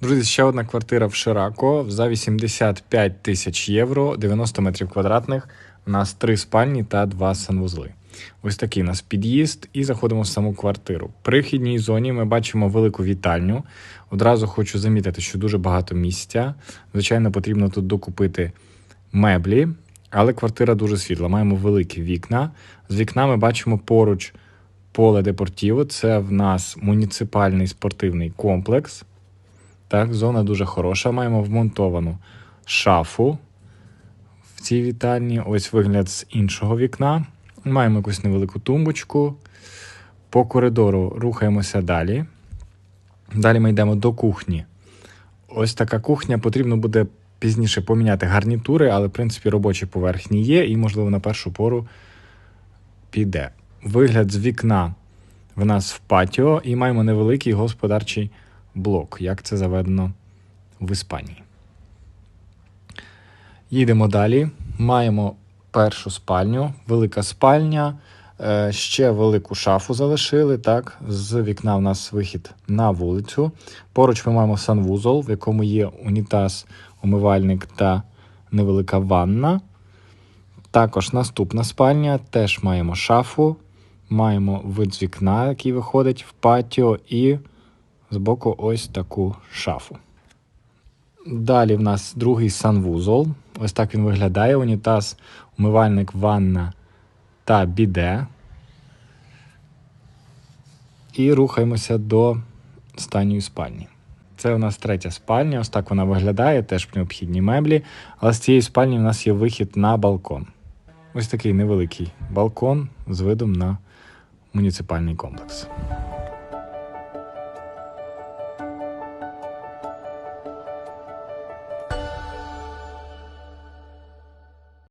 Друзі, ще одна квартира в Ширако за 85 тисяч євро, 90 метрів квадратних. У нас три спальні та два санвузли. Ось такий у нас під'їзд, і заходимо в саму квартиру. При вхідній зоні ми бачимо велику вітальню. Одразу хочу замітити, що дуже багато місця. Звичайно, потрібно тут докупити меблі, але квартира дуже світла. Маємо великі вікна. З вікна ми бачимо поруч поле Депортіво. Це в нас муніципальний спортивний комплекс. Так, зона дуже хороша. Маємо вмонтовану шафу в цій вітальні. Ось вигляд з іншого вікна. Маємо якусь невелику тумбочку. По коридору рухаємося далі. Далі ми йдемо до кухні. Ось така кухня. Потрібно буде пізніше поміняти гарнітури, але, в принципі, робочі поверхні є, і, можливо, на першу пору піде. Вигляд з вікна в нас в патіо, і маємо невеликий господарчий блок, як це заведено в Іспанії. Їдемо далі. Маємо першу спальню, велика спальня, е, ще велику шафу залишили. Так, з вікна в нас вихід на вулицю. Поруч ми маємо санвузол, в якому є унітаз, умивальник та невелика ванна. Також наступна спальня, теж маємо шафу, маємо вид з вікна, який виходить в патіо, і збоку ось таку шафу. Далі в нас другий санвузол. Ось так він виглядає: унітаз, умивальник, ванна та біде. І рухаємося до останньої спальні. Це у нас третя спальня. Ось так вона виглядає, теж необхідні меблі. Але з цієї спальні у нас є вихід на балкон. Ось такий невеликий балкон з видом на муніципальний комплекс.